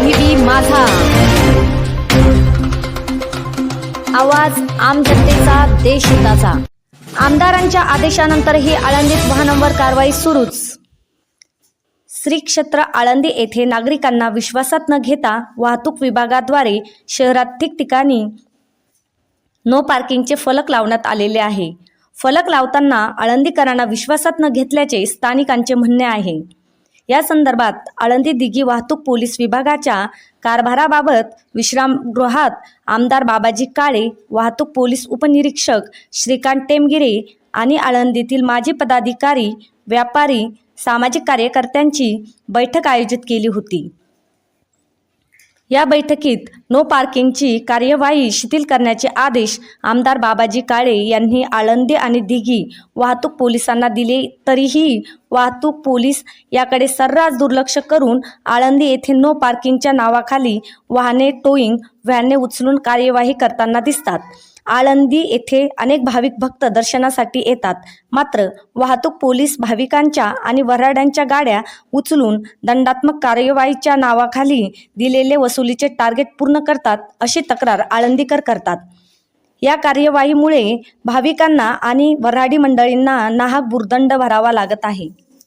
माझा. आवाज आम जनतेचा देशहिताचा आमदारांच्या आदेशानंतरही आळंदीत वाहनांवर कारवाई सुरूच. श्री क्षेत्र आळंदी येथे नागरिकांना विश्वासात न घेता वाहतूक विभागाद्वारे शहरात ठिकठिकाणी नो पार्किंगचे फलक लावण्यात आलेले आहे. फलक लावताना आळंदीकरांना विश्वासात न घेतल्याचे स्थानिकांचे म्हणणे आहे. या संदर्भात आळंदी दिघी वाहतूक पोलीस विभागाच्या कारभाराबाबत विश्रामगृहात आमदार बाबाजी काळे वाहतूक पोलीस उपनिरीक्षक श्रीकांत टेमगिरे आणि आळंदीतील माजी पदाधिकारी व्यापारी सामाजिक कार्यकर्त्यांची बैठक आयोजित केली होती. या बैठकीत नो पार्किंगची कार्यवाही शिथिल करण्याचे आदेश आमदार बाबाजी काळे यांनी आळंदी आणि दिघी वाहतूक पोलिसांना दिले. तरीही वाहतूक पोलीस याकडे सर्रास दुर्लक्ष करून आळंदी येथे नो पार्किंगच्या नावाखाली वाहने टोईंग व्हॅने उचलून कार्यवाही करताना दिसतात. आळंदी येथे अनेक भाविक भक्त दर्शनासाठी येतात. मात्र वाहतूक पोलीस भाविकांच्या आणि वऱ्हाड्यांच्या गाड्या उचलून दंडात्मक कार्यवाहीच्या नावाखाली दिलेले वसुलीचे टार्गेट पूर्ण करतात अशी तक्रार आळंदीकर करतात. या कार्यवाहीमुळे भाविकांना आणि वऱ्हाडी मंडळींना नाहक भुर्दंड भरावा लागत आहे.